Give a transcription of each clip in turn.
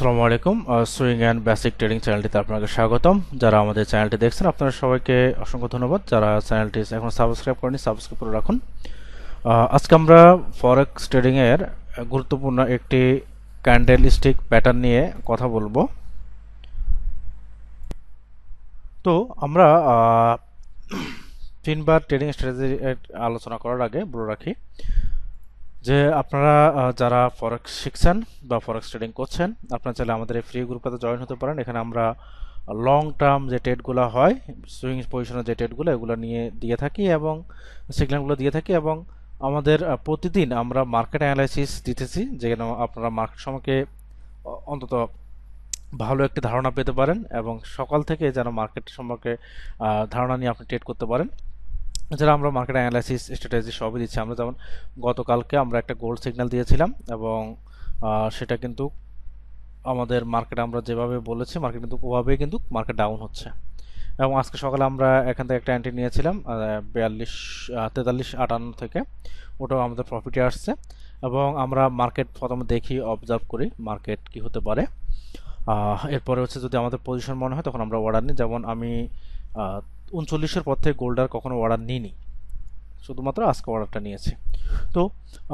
আসসালামু আলাইকুম। Swing and basic trading চ্যানেলটিতে আপনাকে স্বাগতম। যারা আমাদের চ্যানেলটি দেখছেন, আপনারা সবাইকে অসংখ্য ধন্যবাদ। যারা চ্যানেলটি এখন সাবস্ক্রাইব করেনি সাবস্ক্রাইব করে রাখুন। আজকে আমরা ফরেক্স ট্রেডিংয়ের গুরুত্বপূর্ণ একটি ক্যান্ডেল স্টিক প্যাটার্ন নিয়ে কথা বলব। তো আমরা তিনবার ট্রেডিং স্ট্র্যাটেজি আলোচনা করার আগে বলে রাখি যে আপনারা যারা ফরেক্স শিখছেন বা ফরেক্স ট্রেডিং করছেন, আপনারা চাইলে আমাদের এই ফ্রি গ্রুপটাতে জয়েন হতে পারেন। এখানে আমরা লং টার্ম যে ট্রেডগুলো হয় সুইং পজিশনের যে ট্রেডগুলো এগুলো নিয়ে দিয়ে থাকি এবং সিগন্যালগুলো দিয়ে থাকি এবং আমাদের প্রতিদিন আমরা মার্কেট অ্যানালাইসিস দিতেছি যেন আপনারা মার্কেট সম্পর্কে অন্তত ভালো একটি ধারণা পেতে পারেন এবং সকাল থেকে যেন মার্কেট সম্পর্কে ধারণা নিয়ে আপনি ট্রেড করতে পারেন। এছাড়া আমরা মার্কেট অ্যানালাইসিস স্ট্র্যাটেজি সবই দিচ্ছি, আমরা যেমন গতকালকে আমরা একটা গোল্ড সিগন্যাল দিয়েছিলাম এবং সেটা কিন্তু আমাদের মার্কেট আমরা যেভাবে বলেছি মার্কেট কিন্তু ওভাবেই কিন্তু মার্কেট ডাউন হচ্ছে। এবং আজকে সকালে আমরা এখান থেকে একটা অ্যান্টি নিয়েছিলাম বিয়াল্লিশ তেতাল্লিশ আটান্ন থেকে। ওটাও আমাদের প্রফিটে আসছে এবং আমরা মার্কেট প্রথমে দেখি অবজার্ভ করি মার্কেট কি হতে পারে। এরপরে হচ্ছে যদি আমাদের পজিশন মনে হয় তখন আমরা অর্ডার নিই। যেমন আমি উনচল্লিশের পর থেকে গোল্ডার কখনো অর্ডার নিইনি। শুধুমাত্র আজকে অর্ডারটা নিয়েছি। তো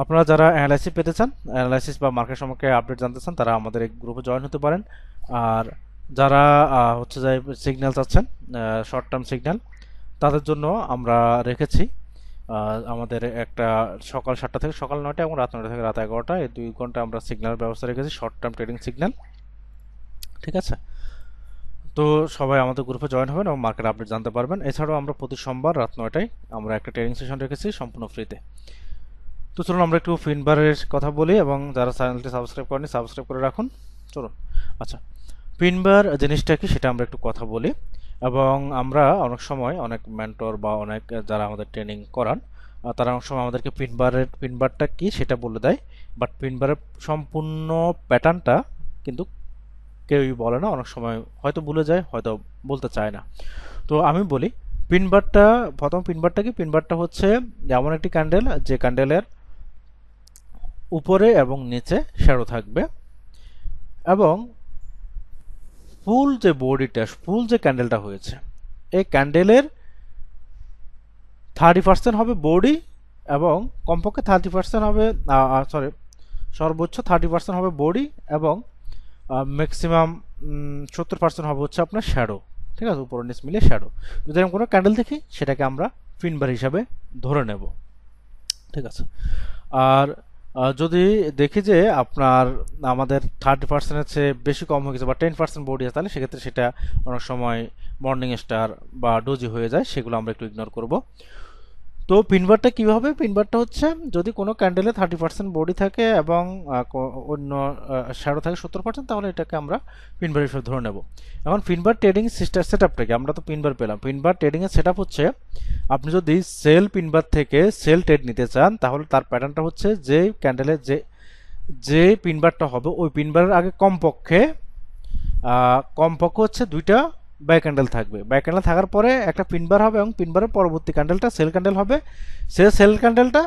আপনারা যারা অ্যানালাইসিস পেতে চান অ্যানালাইসিস বা মার্কেট সম্পর্কে আপডেট জানতে চান, তারা আমাদের এই গ্রুপে জয়েন হতে পারেন। আর যারা হচ্ছে যে সিগন্যাল চাচ্ছেন শর্ট টার্ম সিগন্যাল তাদের জন্য আমরা রেখেছি আমাদের একটা সকাল সাতটা থেকে সকাল নয়টা এবং রাত নয়টা থেকে রাত এগারোটা, এই দুই ঘণ্টা আমরা সিগন্যাল ব্যবস্থা রেখেছি শর্ট টার্ম ট্রেডিং সিগন্যাল ঠিক আছে? তো সবাই আমাদের গ্রুপে জয়েন হবেন এবং মার্কেট আপডেট জানতে পারবেন। এছাড়াও আমরা প্রতি সোমবার রাত নয়টায় আমরা একটা ট্রেনিং সেশন রেখেছি সম্পূর্ণ ফ্রিতে তো চলুন আমরা একটু ফিনবারের কথা বলি এবং যারা চ্যানেলটি সাবস্ক্রাইব করেনি সাবস্ক্রাইব করে রাখুন। চলুন আচ্ছা। পিনবার জিনিসটা কি সেটা আমরা একটু কথা বলি এবং আমরা অনেক সময় অনেক মেন্টর বা অনেক যারা আমাদের ট্রেনিং করান তারা অনেক সময় আমাদেরকে পিনবারের পিনবারটা কি সেটা বলে দেয়। বাট পিনবারের সম্পূর্ণ প্যাটার্নটা কিন্তু কেউই বলে না, অনেক সময় হয়তো ভুলে যায়, হয়তো বলতে চায় না। তো আমি বলি, পিনবারটা, প্রথম পিনবারটা কি? পিনবারটা হচ্ছে এমন একটি ক্যান্ডেল যে ক্যান্ডেলের উপরে এবং নিচে শ্যাডো থাকবে এবং ফুল যে বডিটা, ফুল যে ক্যান্ডেলটা হয়েছে, এই ক্যান্ডেলের থার্টি পার্সেন্ট হবে বডি এবং কমপক্ষে থার্টি পার্সেন্ট হবে সরি সর্বোচ্চ থার্টি পার্সেন্ট হবে বডি এবং ম্যাক্সিমাম সত্তর পার্সেন্ট হবে হচ্ছে আপনার শ্যাডো ঠিক আছে? উপর নিচ মিলে শ্যাডো যদি এরকম কোনো ক্যান্ডেল দেখি, সেটাকে আমরা ফিনবার হিসাবে ধরে নেব, ঠিক আছে? আর যদি দেখি যে আপনার, আমাদের থার্টি পার্সেন্টের চেয়ে বেশি কম হয়ে গেছে বা টেন পার্সেন্ট বডি আছে, তাহলে সেক্ষেত্রে সেটা অনেক সময় মর্নিং স্টার বা ডোজি হয়ে যায়, সেগুলো আমরা একটু ইগনোর করব। তো পিনবারটা কীভাবে? পিনবারটা হচ্ছে যদি কোনো ক্যান্ডেলে থার্টি পার্সেন্ট বডি থাকে এবং অন্য শ্যাডো থাকে সত্তর পার্সেন্ট তাহলে এটাকে আমরা পিনবার হিসেবে ধরে নেব। এখন pin bar trading system set আপটাকে আমরা তো পিনবার পেলাম। পিনবার ট্রেডিংয়ের সেট আপ হচ্ছে আপনি যদি সেল পিনবার থেকে সেল ট্রেড নিতে চান, তাহলে তার প্যাটার্নটা হচ্ছে যে ক্যান্ডেলের যে যে পিনবারটা হবে, ওই পিনবারের আগে কমপক্ষে কমপক্ষে হচ্ছে দুইটা বাই ক্যান্ডেল থাকবে। বাই ক্যান্ডেল থাকার পরে একটা পিনবার হবে এবং পিনবারের পরবর্তী ক্যান্ডেলটা সেল ক্যান্ডেল হবে। সে সেল ক্যান্ডেলটা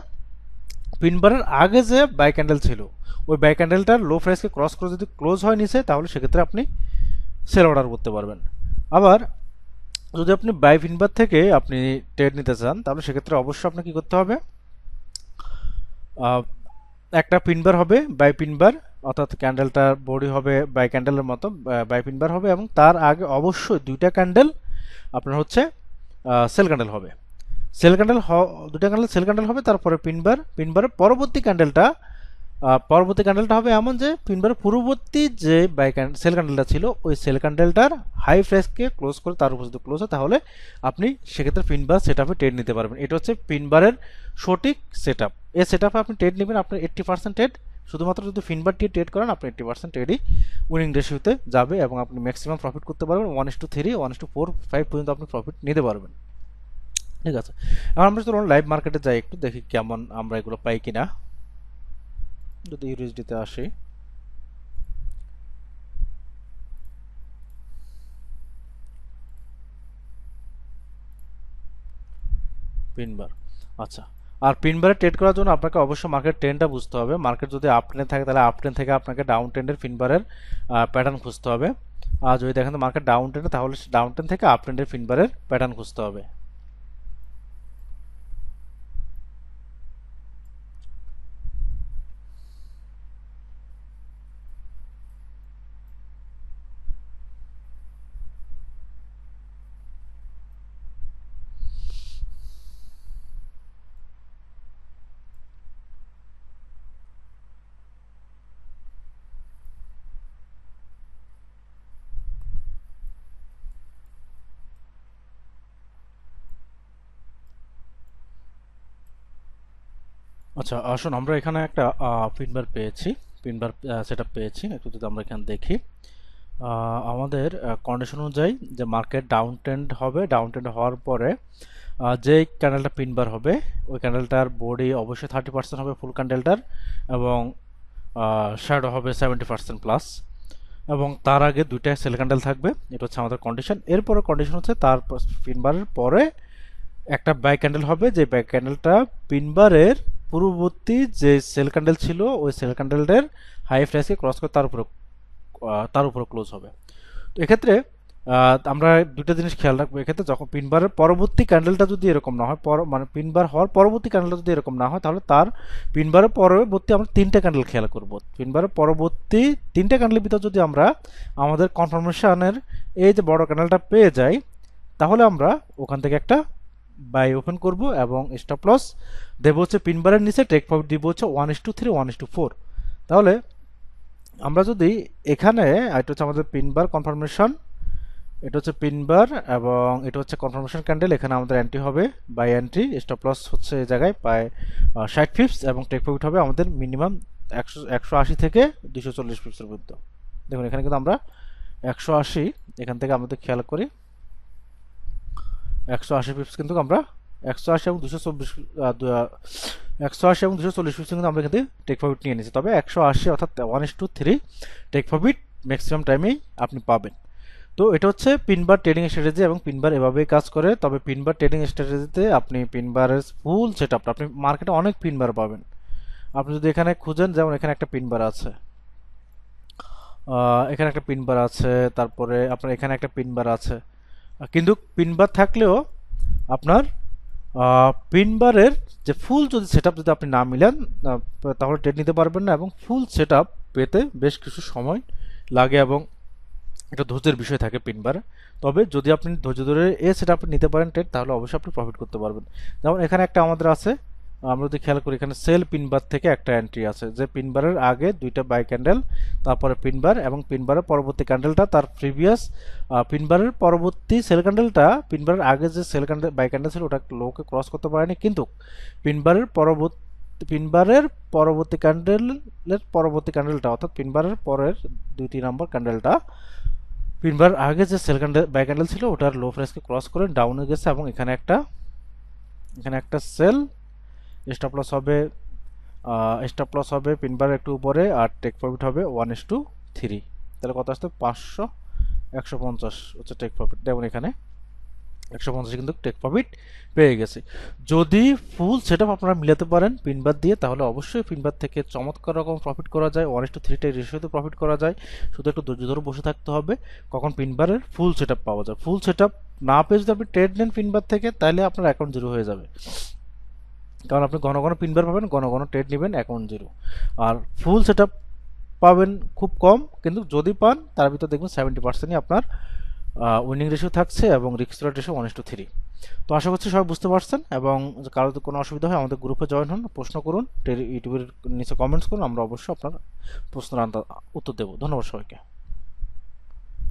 পিনবারের আগে যে বাই ক্যান্ডেল ছিল, ওই বাই ক্যান্ডেলটার লো প্রাইসকে ক্রস করে যদি ক্লোজ হয় নিচে, তাহলে সেক্ষেত্রে আপনি সেল অর্ডার করতে পারবেন। আবার যদি আপনি বাই পিনবার থেকে আপনি ট্রেড নিতে চান, তাহলে সেক্ষেত্রে অবশ্যই আপনাকে কী করতে হবে? একটা পিনবার হবে বাই পিনবার অর্থাৎ ক্যান্ডেলটার বডি হবে বাই ক্যান্ডেলের মতো বাই পিনবার হবে এবং তার আগে অবশ্যই দুইটা ক্যান্ডেল আপনার হচ্ছে সেল ক্যান্ডেল হবে। সেল ক্যান্ডেল দুটা ক্যান্ডেল সেল ক্যান্ডেল হবে, তারপরে পিনবার পিনবারের পরবর্তী ক্যান্ডেলটা পরবর্তী ক্যান্ডেলটা হবে এমন যে পিনবারের পূর্ববর্তী যে বাই সেল ক্যান্ডেলটা ছিল, ওই সেল ক্যান্ডেলটার হাই প্রাইসকে ক্লোজ করে তার উপর যদি ক্লোজ হয়, তাহলে আপনি সেক্ষেত্রে পিনবার সেট আপে ট্রেড নিতে পারবেন। এটা হচ্ছে পিনবারের সঠিক সেট আপ এই সেট আপে আপনি ট্রেড নেবেন, আপনার এইট্টি পার্সেন্ট ট্রেড শুধুমাত্র যদি ফিনবার দিয়ে ট্রেড করেন, আপনি এইট্টি পার্সেন্ট ট্রেডই উইনিং রেশিওতে যাবে এবং আপনি ম্যাক্সিমাম প্রফিট করতে পারবেন। One is to three one is to four five পর্যন্ত আপনি প্রফিট নিতে পারবেন। ঠিক আছে? এখন আমরা চলুন লাইভ মার্কেটে যাই একটু, দেখি কেমন আমরা এগুলো পাই কিনা। যদি ইউএসডিতে আসি। পিনবার আচ্ছা। আর পিনবারে ট্রেড করার জন্য আপনাকে অবশ্যই মার্কেট ট্রেন্ডটা বুঝতে হবে। মার্কেট যদি আপ ট্রেন থাকে, তাহলে আপ ট্রেন্ড থেকে আপনাকে ডাউন ট্রেন্ডের পিনবারের প্যাটার্ন খুঁজতে হবে। আর যদি দেখেন মার্কেট ডাউন ট্রেন্ডে তাহলে ডাউন ট্রেন্ড থেকে আপ ট্রেন্ডের পিনবারের প্যাটার্ন খুঁজতে হবে। আচ্ছা আসুন আমরা এখানে একটা পিনবার পেয়েছি। পিনবার সেট পেয়েছি। একটু যদি আমরা এখানে দেখি। আমাদের কন্ডিশন অনুযায়ী যে মার্কেট ডাউন ট্রেন্ড হবে ডাউন ট্রেন্ড হওয়ার পরে যে ক্যান্ডেলটা পিনবার হবে, ওই ক্যান্ডেলটার বডি অবশ্যই থার্টি পার্সেন্ট হবে ফুল ক্যান্ডেলটার এবং শ্যাডো হবে সেভেন্টি পার্সেন্ট প্লাস এবং তার আগে দুইটা সেল ক্যান্ডেল থাকবে। এটা হচ্ছে আমাদের কন্ডিশন এরপরে কন্ডিশন হচ্ছে তার পিনবারের পরে একটা ব্যাক ক্যান্ডেল হবে। যে ব্যাক ক্যান্ডেলটা পিনবারের পূর্ববর্তী যে সেল ক্যান্ডেল ছিল, ওই সেল ক্যান্ডেলের হাই প্রাইসকে ক্রস করে তার উপরে তার উপরে ক্লোজ হবে। তো এক্ষেত্রে আমরা দুটো জিনিস খেয়াল রাখব। এক্ষেত্রে যখন পিনবারের পরবর্তী ক্যান্ডেলটা যদি এরকম না হয়, পর মানে পিনবার হওয়ার পরবর্তী ক্যান্ডেলটা যদি এরকম না হয়, তাহলে তার পিনবারের পরবর্তী আমরা তিনটা ক্যান্ডেল খেয়াল করব। পিনবারের পরবর্তী তিনটা ক্যান্ডেলের ভিতর যদি আমরা আমাদের কনফার্মেশনের এই যে বড় ক্যান্ডেলটা পেয়ে যাই, তাহলে আমরা ওখান থেকে একটা বাই ওপেন করব এবং স্টপ লস দেব হচ্ছে পিনবারের নিচে টেক প্রফিট দিব হচ্ছে one is to three one is to four তাহলে আমরা যদি এখানে এটা হচ্ছে আমাদের পিনবার কনফার্মেশন এটা হচ্ছে পিনবার এবং এটা হচ্ছে কনফার্মেশন ক্যান্ডেল এখানে আমাদের এন্ট্রি হবে বাই এন্ট্রি স্টপ লস হচ্ছে এই জায়গায় প্রায় ষাট ফিপস এবং টেক প্রফিট হবে আমাদের মিনিমাম একশো একশো আশি থেকে দুশো চল্লিশ ফিপসের মধ্যে। দেখুন, এখানে কিন্তু আমরা একশো আশি, এখান থেকে আমাদের খেয়াল করি। একশো আশি পিপস কিন্তু আমরা, একশো আশি এবং দুশো চব্বিশ একশো আশি এবং দুশো চল্লিশ পিপস কিন্তু আমরা কিন্তু টেক প্রফিট নিয়ে নিয়েছি। তবে একশো আশি অর্থাৎ one is to three take profit maximum টাইমেই আপনি পাবেন। তো এটা হচ্ছে পিনবার ট্রেডিং স্ট্র্যাটেজি এবং পিনবার এভাবেই কাজ করে। তবে পিনবার ট্রেডিং স্ট্র্যাটেজিতে আপনি পিনবারের ফুল সেট আপটা আপনি মার্কেটে অনেক পিনবার পাবেন। আপনি যদি এখানে খুঁজেন, যেমন এখানে একটা পিনবার আছে। এখানে একটা পিনবার আছে, তারপরে আপনার এখানে একটা পিনবার আছে। কিন্তু পিনবার থাকলেও আপনার পিনবারের যে ফুল যদি সেট যদি আপনি না মিলান তাহলে ট্রেড নিতে পারবেন না এবং ফুল সেট পেতে বেশ কিছু সময় লাগে এবং একটা ধৈর্যের বিষয় থাকে পিনবার। তবে যদি আপনি ধৈর্য ধরে এ সেট নিতে পারেন ট্রেড তাহলে অবশ্যই আপনি প্রফিট করতে পারবেন। যেমন এখানে একটা আমাদের আছে আমরা যদি খেয়াল করি এখানে সেল পিনবার থেকে একটা এন্ট্রি আছে যে পিনবারের আগে দুইটা বাই ক্যান্ডেল তারপরে পিনবার এবং পিনবারের পরবর্তী ক্যান্ডেলটা তার প্রিভিয়াস পিনবারের পরবর্তী সেল ক্যান্ডেলটা পিনবারের আগে যে সেল ক্যান্ডেল বাই ক্যান্ডেল ছিল ওটা লোকে ক্রস করতে পারেনি কিন্তু পিনবারের পরবর্তী পিনবারের পরবর্তী ক্যান্ডেলের পরবর্তী ক্যান্ডেলটা অর্থাৎ পিনবারের পরের দুইটি নম্বর ক্যান্ডেলটা পিনবার আগে যে সেল ক্যান্ডেল বাই ক্যান্ডেল ছিল ওটার লো প্রাইসকে ক্রস করে ডাউনে গেছে এবং এখানে একটা এখানে একটা সেল স্টপ লস হবে স্টপ লস হবে পিনবার একটু উপরে আর টেক প্রফিট হবে ওয়ান এস টু থ্রি তাহলে কত আসতে? পাঁচশো একশো পঞ্চাশ হচ্ছে টেক প্রফিট যেমন এখানে, একশো পঞ্চাশে কিন্তু টেক প্রফিট পেয়ে গেছে। যদি ফুল সেট আপনারা মিলাতে পারেন পিনবার দিয়ে, তাহলে অবশ্যই পিনবার থেকে চমৎকার রকম প্রফিট করা যায়। ওয়ান টু থ্রিটা রেশিওতে প্রফিট করা যায়। শুধু একটু ধৈর্য ধরে বসে থাকতে হবে, কখন পিনবারের ফুল সেট পাওয়া যায়। ফুল সেট না পেয়ে যদি আপনি ট্রেড নেন পিনবার থেকে, তাহলে আপনার অ্যাকাউন্ট জিরো হয়ে যাবে। কারণ আপনি ঘন ঘন পিনবার পাবেন, ঘন ঘন ট্রেড নেবেন অ্যাকাউন্ট জিরো আর ফুল সেট পাবেন খুব কম, কিন্তু যদি পান, তার ভিতর দেখবেন সেভেন্টি পার্সেন্টই আপনার উইনিং রেশিও থাকছে এবং রিক্স রেশিও ওয়ান টু থ্রি তো আশা করছি সবাই বুঝতে পারছেন এবং কারও কোনো অসুবিধা হয়, আমাদের গ্রুপে জয়েন হন, প্রশ্ন করুন ইউটিউবের নিচে কমেন্টস করুন, আমরা অবশ্যই আপনার প্রশ্নের উত্তর দেবো। ধন্যবাদ সবাইকে।